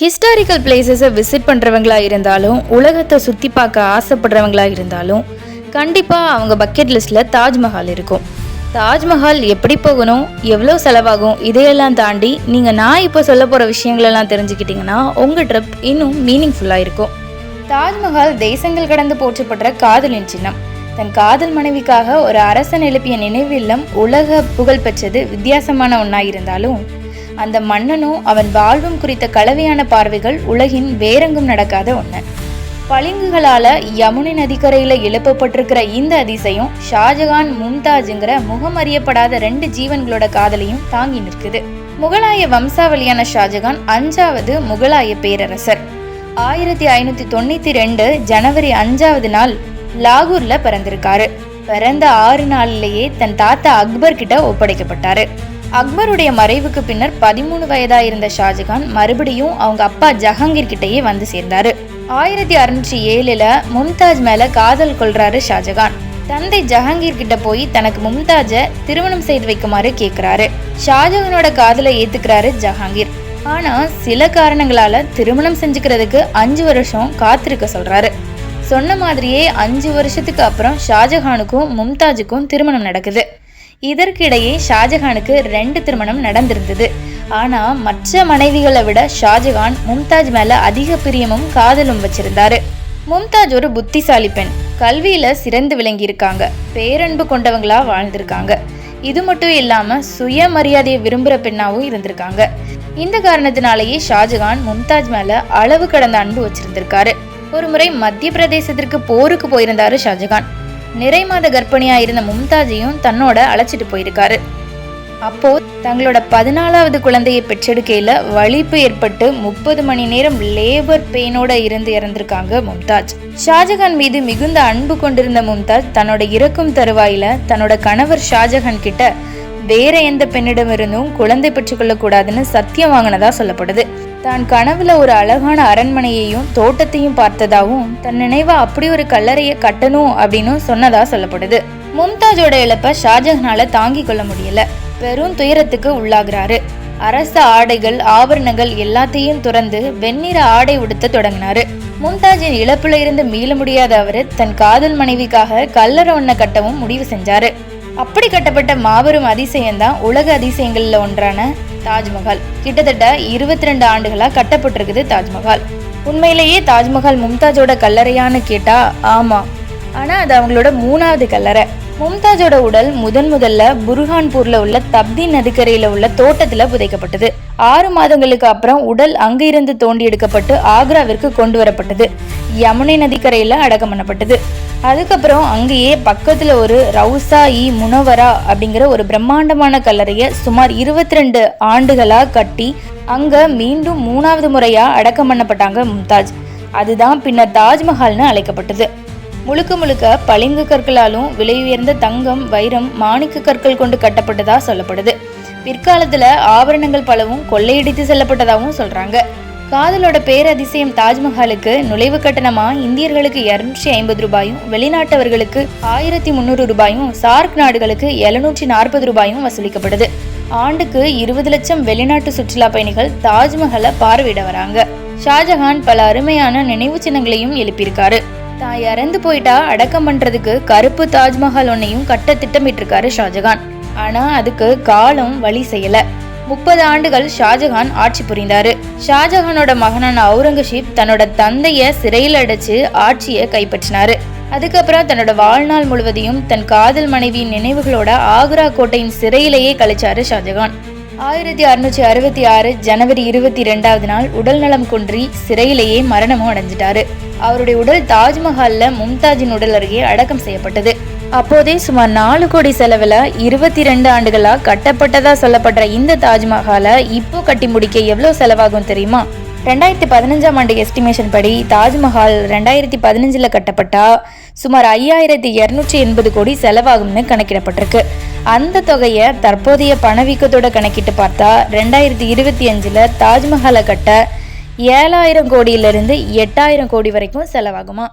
Historical பிளேசஸை visit பண்ணுறவங்களா இருந்தாலும் உலகத்தை சுற்றி பார்க்க ஆசைப்படுறவங்களா இருந்தாலும் கண்டிப்பாக அவங்க பக்கெட் லிஸ்ட்டில் தாஜ்மஹால் இருக்கும். தாஜ்மஹால் எப்படி போகணும் எவ்வளோ செலவாகும் இதையெல்லாம் தாண்டி நீங்கள் நான் இப்போ சொல்ல போகிற விஷயங்களெல்லாம் தெரிஞ்சுக்கிட்டிங்கன்னா உங்கள் ட்ரிப் இன்னும் மீனிங்ஃபுல்லாக இருக்கும். தாஜ்மஹால் தேசங்கள் கடந்து போற்றப்படுற காதலின் சின்னம். தன் காதல் மனைவிக்காக ஒரு அரசன் எழுப்பிய நினைவில்லம் உலக புகழ் பெற்றது வித்தியாசமான ஒன்றாக இருந்தாலும் அந்த மன்னனும் அவன் வாழ்வும் குறித்த கலவையான பார்வைகள் உலகின் வேறெங்கும் நடக்காத ஒன்று பளிங்குகளால யமுனை நதிக்கரையில எழுப்பப்பட்டிருக்கிற இந்த அதிசயம் ஷாஜகான் மும்தாஜுங்கிற முகம் அறியப்படாத ரெண்டு ஜீவன்களோட காதலையும் தாங்கி நிற்குது. முகலாய வம்சாவளியான ஷாஜகான் அஞ்சாவது முகலாய பேரரசர். ஆயிரத்தி ஐநூத்தி தொண்ணூத்தி ரெண்டு ஜனவரி அஞ்சாவது நாள் லாகூர்ல பிறந்திருக்காரு. பிறந்த ஆறு நாளிலேயே தன் தாத்தா அக்பர் கிட்ட ஒப்படைக்கப்பட்டாரு. அக்பருடைய மறைவுக்கு பின்னர் பதிமூணு வயதாக இருந்த ஷாஜகான் மறுபடியும் அவங்க அப்பா ஜஹாங்கீர் கிட்டேயே வந்து சேர்ந்தார். ஆயிரத்தி அறுநூற்றி ஏழில் மும்தாஜ் மேலே காதல் கொள்றாரு ஷாஜகான். தந்தை ஜஹாங்கீர் கிட்ட போய் தனக்கு மும்தாஜை திருமணம் செய்து வைக்குமாறு கேட்குறாரு ஷாஜகானோட காதலை ஏற்றுக்கிறாரு ஜஹாங்கீர். ஆனால் சில காரணங்களால் திருமணம் செஞ்சுக்கிறதுக்கு அஞ்சு வருஷம் காத்திருக்க சொல்கிறாரு சொன்ன மாதிரியே அஞ்சு வருஷத்துக்கு அப்புறம் ஷாஜஹானுக்கும் மும்தாஜுக்கும் திருமணம் நடக்குது. இதற்கிடையே ஷாஜஹானுக்கு ரெண்டு திருமணம் நடந்திருந்தது. ஆனா மற்ற மனைவிகளை விட ஷாஜஹான் மும்தாஜ் மேல அதிக பிரியமும் காதலும் வச்சிருந்தாரு. மும்தாஜ் ஒரு புத்திசாலி பெண். கல்வியில சிறந்து விளங்கியிருக்காங்க. பேரன்பு கொண்டவங்களா வாழ்ந்திருக்காங்க. இது மட்டும் இல்லாம சுயமரியாதையை விரும்புற பெண்ணாவும் இருந்திருக்காங்க. இந்த காரணத்தினாலேயே ஷாஜகான் மும்தாஜ் மேல அளவு கடந்த அன்பு வச்சிருந்திருக்காரு. ஒரு முறை மத்திய பிரதேசத்திற்கு போருக்கு போயிருந்தாரு ஷாஜகான். நிறை மாத கர்ப்பிணியா இருந்த மும்தாஜையும் தன்னோட அழைச்சிட்டு போயிருக்காரு. அப்போ தங்களோட பதினாலாவது குழந்தையை பெற்றெடுக்கையில வலிப்பு ஏற்பட்டு முப்பது மணி நேரம் லேபர் பெயினோட இருந்து இறந்திருக்காங்க மும்தாஜ். ஷாஜகான் மீது மிகுந்த அன்பு கொண்டிருந்த மும்தாஜ் தன்னோட இறக்கும் தருவாயில தன்னோட கணவர் ஷாஜகான் கிட்ட வேற எந்த பெண்ணிடமிருந்தும் குழந்தை பெற்றுக்கொள்ளக்கூடாதுன்னு சத்தியம் வாங்கினதா சொல்லப்படுது. தான் கனவுல ஒரு அழகான அரண்மனையையும் தோட்டத்தையும் பார்த்ததாவும் தன் நினைவா அப்படி ஒரு கல்லறையை கட்டணும் அப்படின்னு சொன்னதா சொல்லப்படுது. மும்தாஜோட இழப்ப ஷாஜஹானால தாங்கிக் கொள்ள முடியல. பெரும் துயரத்துக்கு உள்ளாகிறாரு. அரச ஆடைகள் ஆபரணங்கள் எல்லாத்தையும் துறந்து வெண்ணிற ஆடை உடுத்த தொடங்கினாரு. மும்தாஜின் இழப்புல இருந்து மீள முடியாத அவரு தன் காதல் மனைவிக்காக கல்லறை ஒன்ன கட்டவும் முடிவு செஞ்சாரு. அப்படி கட்டப்பட்ட மாபெரும் அதிசயம்தான் உலக அதிசயங்களில் ஒன்றான தாஜ்மஹால். கிட்டத்தட்ட இருபத்தி ரெண்டு ஆண்டுகளாக கட்டப்பட்டிருக்குது தாஜ்மஹால். உண்மையிலேயே தாஜ்மஹால் மும்தாஜோட கல்லறையான்னு கேட்டா ஆமா. ஆனா அது அவங்களோட மூணாவது கல்லறை. மும்தாஜோட உடல் முதன் முதல்ல புர்ஹான்பூர்ல உள்ள தப்தி நதிக்கரையில உள்ள தோட்டத்துல புதைக்கப்பட்டது. ஆறு மாதங்களுக்கு அப்புறம் உடல் அங்கிருந்து தோண்டி எடுக்கப்பட்டு ஆக்ராவிற்கு கொண்டு வரப்பட்டது. யமுனை நதிக்கரையில அடக்கம் பண்ணப்பட்டது. அதுக்கப்புறம் அங்கேயே பக்கத்துல ஒரு ரவுசா இ முனவரா அப்படிங்கிற ஒரு பிரம்மாண்டமான கல்லறைய சுமார் இருபத்தி ரெண்டு ஆண்டுகளா கட்டி அங்க மீண்டும் மூணாவது முறையா அடக்கம் பண்ணப்பட்டாங்க மும்தாஜ். அதுதான் பின்னர் தாஜ்மஹால்னு அழைக்கப்பட்டது. முழுக்க முழுக்க பளிங்கு கற்களாலும் விலை உயர்ந்த தங்கம் வைரம் மாணிக்க கற்கள் கொண்டு கட்டப்பட்டதா சொல்லப்படுது. பிற்காலத்துல ஆபரணங்கள் பலவும் கொள்ளையடித்து செல்லப்பட்டதாகவும் சொல்றாங்க. காதலோட பேரதிசயம் தாஜ்மஹாலுக்கு நுழைவு கட்டணமா இந்தியர்களுக்கு இருநூற்றி ஐம்பது ரூபாயும் வெளிநாட்டவர்களுக்கு ஆயிரத்தி முந்நூறு ரூபாயும் சார்க் நாடுகளுக்கு எழுநூற்றி நாற்பது ரூபாயும் வசூலிக்கப்படுது. ஆண்டுக்கு இருபது லட்சம் வெளிநாட்டு சுற்றுலா பயணிகள் தாஜ்மஹாலை பார்வையிட வராங்க. ஷாஜஹான் பல அருமையான நினைவு சின்னங்களையும் எழுப்பியிருக்காரு. தான் இறந்து போயிட்டா அடக்கம் பண்ணுறதுக்கு கருப்பு தாஜ்மஹால் ஒன்னையும் கட்ட திட்டமிட்டிருக்காரு ஷாஜகான். ஆனால் அதுக்கு காலம் வழி செய்யலை. முப்பது ஆண்டுகள் ஷாஜஹான் ஆட்சி புரிந்தாரு. ஷாஜஹானோட மகனான அவுரங்கசீப் தன்னோட தந்தைய சிறையில் அடைச்சு ஆட்சியை கைப்பற்றினாரு. அதுக்கப்புறம் தன்னோட வாழ்நாள் முழுவதையும் தன் காதல் மனைவியின் நினைவுகளோட ஆக்ரா கோட்டையின் சிறையிலேயே கழிச்சாரு ஷாஜகான். ஆயிரத்தி அறுநூற்றி அறுபத்தி ஆறு ஜனவரி இருபத்தி ரெண்டாவது நாள் உடல் நலம் குன்றி சிறையிலேயே மரணமும் அடைஞ்சிட்டாரு. அவருடைய உடல் தாஜ்மஹால்ல மும்தாஜின் உடல் அருகே அடக்கம் செய்யப்பட்டது. அப்போதே சுமார் நாலு கோடி செலவுல இருபத்தி ரெண்டு ஆண்டுகளா கட்டப்பட்டதா சொல்லப்படுற இந்த தாஜ்மஹாலை இப்போ கட்டி முடிக்க எவ்வளவு செலவாகும் தெரியுமா? ரெண்டாயிரத்தி பதினஞ்சாம் ஆண்டு எஸ்டிமேஷன் படி தாஜ்மஹால் ரெண்டாயிரத்தி பதினஞ்சில் கட்டப்பட்டா சுமார் ஐயாயிரத்தி இரநூற்றி எண்பது கோடி செலவாகும்னு கணக்கிடப்பட்டிருக்கு. அந்த தொகையை தற்போதைய பணவீக்கத்தோட கணக்கிட்டு பார்த்தா ரெண்டாயிரத்தி இருபத்தி அஞ்சில் தாஜ்மஹாலை கட்ட ஏழாயிரம் கோடியிலிருந்து எட்டாயிரம் கோடி வரைக்கும் செலவாகுமா?